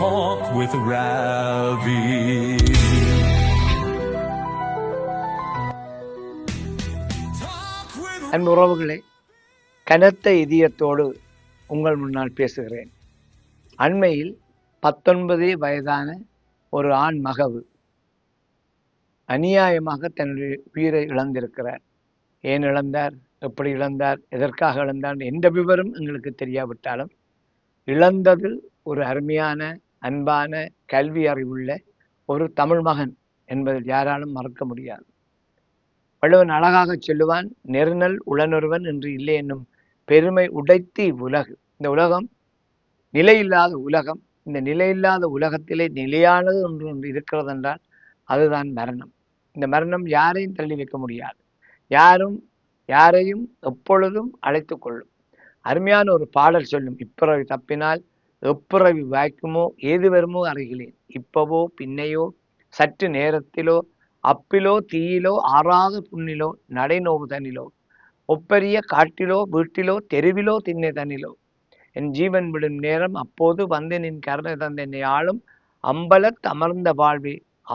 talk with Ravi. அன்பு கனத்த இதயத்தோடு உங்கள் முன்னால் பேசுகிறேன். அண்மையில் பத்தொன்பது வயதான ஒரு ஆண் மகவு அநியாயமாக தன்னுடைய உயிரை இழந்திருக்கிறார். ஏன் இழந்தார்? எப்படி இழந்தார்? எதற்காக இழந்தார்? எந்த விவரம் எங்களுக்கு தெரியாவிட்டாலும் இழந்தது ஒரு அருமையான அன்பான கல்வி அறிவுள்ள ஒரு தமிழ் மகன் என்பதில் யாராலும் மறக்க முடியாது. வள்ளுவன் அழகாக சொல்லுவான் நெருநல் உளனொருவன் என்று இல்லை என்னும் பெருமை உடைத்து உலகு. இந்த உலகம் நிலையில்லாத உலகம். இந்த நிலையில்லாத உலகத்திலே நிலையானது ஒன்று ஒன்று இருக்கிறது என்றால் அதுதான் மரணம். இந்த மரணம் யாரையும் தள்ளி வைக்க முடியாது. யாரும் யாரையும் எப்பொழுதும் அழைத்து கொள்ளும். அருமையான ஒரு பாடல் சொல்லும். இப்பிறவி தப்பினால் எப்பிறவி வாய்க்குமோ ஏது வருமோ அருகிலேன் இப்பவோ பின்னையோ சற்று நேரத்திலோ அப்பிலோ தீயிலோ ஆறாத புண்ணிலோ நடைநோவு தனிலோ ஒப்பரிய காட்டிலோ வீட்டிலோ தெருவிலோ திண்ணை தனிலோ என் ஜீவன் விடும் நேரம் அப்போது வந்து நின் கருணை தந்த என்னை ஆளும் அம்பலத் அமர்ந்த வாழ்வே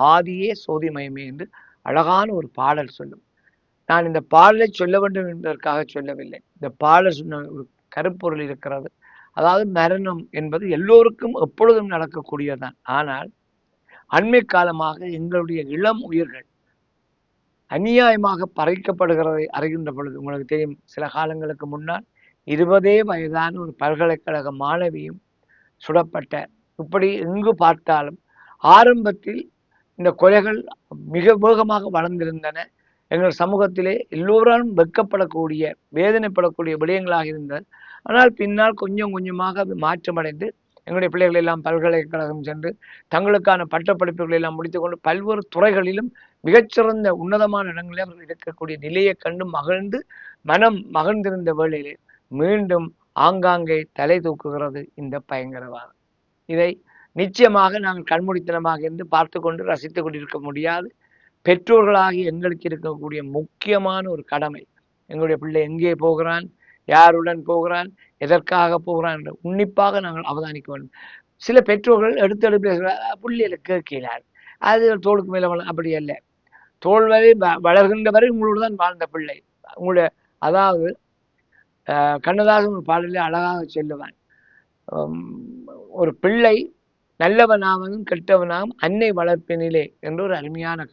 ஆதியே சோதிமயமே என்று அழகான ஒரு பாடல் சொல்லும். நான் இந்த பாடலை சொல்ல வேண்டும் என்பதற்காக சொல்லவில்லை. இந்த பாடல் சொன்ன ஒரு கருப்பொருள் இருக்கிறது. அதாவது மரணம் என்பது எல்லோருக்கும் எப்பொழுதும் நடக்கக்கூடியதுதான். ஆனால் அண்மை காலமாக எங்களுடைய இளம் உயிர்கள் அநியாயமாக பறைக்கப்படுகிறதை அறிகின்ற பொழுது உங்களுக்கு தெரியும் சில காலங்களுக்கு முன்னால் இருபதே வயதான ஒரு பல்கலைக்கழக மாணவியும் சுடப்பட்ட இப்படி எங்கு பார்த்தாலும் ஆரம்பத்தில் இந்த கொலைகள் மிக வேகமாக வளர்ந்திருந்தன. எங்கள் சமூகத்திலே எல்லோராலும் வெட்கப்படக்கூடிய வேதனைப்படக்கூடிய விடயங்களாக இருந்தது. ஆனால் பின்னால் கொஞ்சம் கொஞ்சமாக அது மாற்றமடைந்து எங்களுடைய பிள்ளைகள் எல்லாம் பல்கலைக்கழகம் சென்று தங்களுக்கான பட்டப்படிப்புகளை எல்லாம் முடித்துக்கொண்டு பல்வேறு துறைகளிலும் மிகச்சிறந்த உன்னதமான இடங்களில் அவர்கள் இருக்கக்கூடிய நிலையை கண்டு மகிழ்ந்து மனம் மகிழ்ந்திருந்த வேளையிலே மீண்டும் ஆங்காங்கே தலை தூக்குகிறது இந்த பயங்கரவாதம். இதை நிச்சயமாக நாங்கள் கண்மூடித்தனமாக இருந்து பார்த்து கொண்டு ரசித்து கொண்டிருக்க முடியாது. பெற்றோர்களாகி எங்களுக்கு இருக்கக்கூடிய முக்கியமான ஒரு கடமை எங்களுடைய பிள்ளை எங்கே போகிறான்? யாருடன் போகிறான்? எதற்காக போகிறான் என்று உன்னிப்பாக நாங்கள் அவதானிக்க வேண்டும். சில பெற்றோர்கள் எடுத்து எடுத்து புள்ளியில் கேட்கிறார். அது தோளுக்கு மேலே வள அப்படி அல்ல. தோல் வரை வ- வளர்கின்ற வரை உங்களோடு தான் வாழ்ந்த பிள்ளை. உங்களுடைய அதாவது கண்ணதாசன் ஒரு அழகாக சொல்லுவான் ஒரு பிள்ளை நல்லவனாகவும் கெட்டவனாகவும் அன்னை வளர்ப்பினிலே என்று ஒரு அருமையான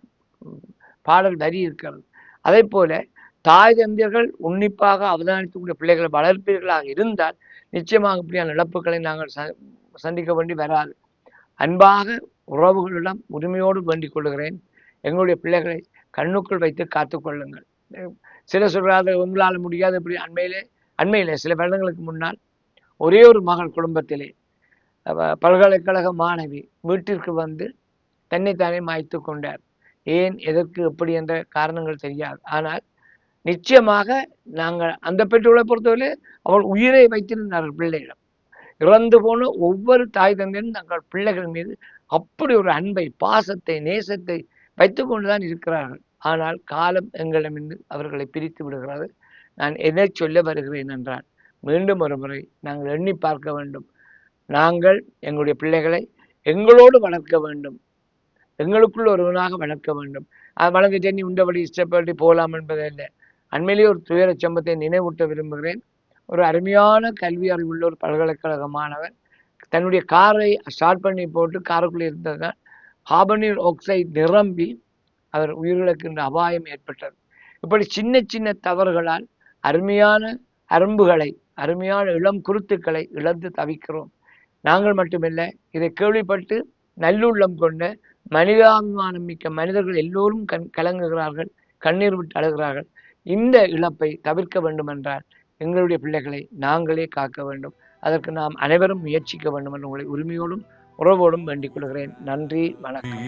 பாடல் வரி இருக்கிறது. அதே போல தாய் தந்தையர்கள் உன்னிப்பாக அவதானித்துக்கூடிய பிள்ளைகளை வளர்ப்பீர்களாக இருந்தால் நிச்சயமாக இப்படியான இழப்புகளை நாங்கள் ச- சந்திக்க வேண்டி வராது. அன்பாக உறவுகளிடம் உரிமையோடு வேண்டிக் கொள்கிறேன். எங்களுடைய பிள்ளைகளை கண்ணுக்குள் வைத்து காத்துக்கொள்ளுங்கள் சில சொல்றாரு உங்களால் முடியாது இப்படி அண்மையிலே அண்மையிலே சில வருடங்களுக்கு முன்னால் ஒரே ஒரு மகள் குடும்பத்திலே பல்கலைக்கழக மாணவி வீட்டிற்கு வந்து தன்னைத்தானே மாய்த்து கொண்டார். ஏன் எதற்கு எப்படி என்ற காரணங்கள் தெரியாது. ஆனால் நிச்சயமாக நாங்கள் அந்த பெற்றோரை பொறுத்தவரை அவள் உயிரை வைத்திருந்தார்கள் பிள்ளையிடம். இறந்து போன ஒவ்வொரு தாய் தந்தையும் தங்கள் பிள்ளைகள் மீது அப்படி ஒரு அன்பை பாசத்தை நேசத்தை வைத்து கொண்டுதான் இருக்கிறார்கள். ஆனால் காலம் எங்களிடமிருந்து அவர்களை பிரித்து விடுகிறது. நான் எதை சொல்ல வருகிறேன் என்றால் மீண்டும் ஒரு முறை நாங்கள் எண்ணி பார்க்க வேண்டும். நாங்கள் எங்களுடைய பிள்ளைகளை எங்களோடு வளர்க்க வேண்டும். எங்களுக்குள் ஒருவனாக வளர்க்க வேண்டும். அது வளர்ந்துட்டே நீ உண்டபடி இஷ்டப்படி போகலாம் என்பது இல்லை அண்மையிலேயே ஒரு துயரச் சம்பத்தை நினைவூட்ட விரும்புகிறேன். ஒரு அருமையான கல்வி அறிவுள்ள ஒரு பல்கலைக்கழக மாணவர் தன்னுடைய காரை ஸ்டார்ட் பண்ணி போட்டு காருக்குள்ளே இருந்ததால் கார்பனில் ஆக்சைடு நிரம்பி அவர் உயிரிழக்கின்ற அபாயம் ஏற்பட்டது. இப்படி சின்ன சின்ன தவறுகளால் அருமையான அரும்புகளை அருமையான இளம் குருத்துக்களை இழந்து தவிக்கிறோம். நாங்கள் மட்டுமில்லை இதை கேள்விப்பட்டு நல்லுள்ளம் கொண்ட மனிதாபிமானம் மிக்க மனிதர்கள் எல்லோரும் கண் கலங்குகிறார்கள் கண்ணீர் விட்டு அழுகிறார்கள். இந்த இழப்பை தவிர்க்க வேண்டும் என்றால் எங்களுடைய பிள்ளைகளை நாங்களே காக்க வேண்டும். அதற்கு நாம் அனைவரும் முயற்சிக்க வேண்டும் என்று உங்களை உரிமையோடும் உறவோடும் வேண்டிக் கொள்கிறேன். நன்றி வணக்கம்.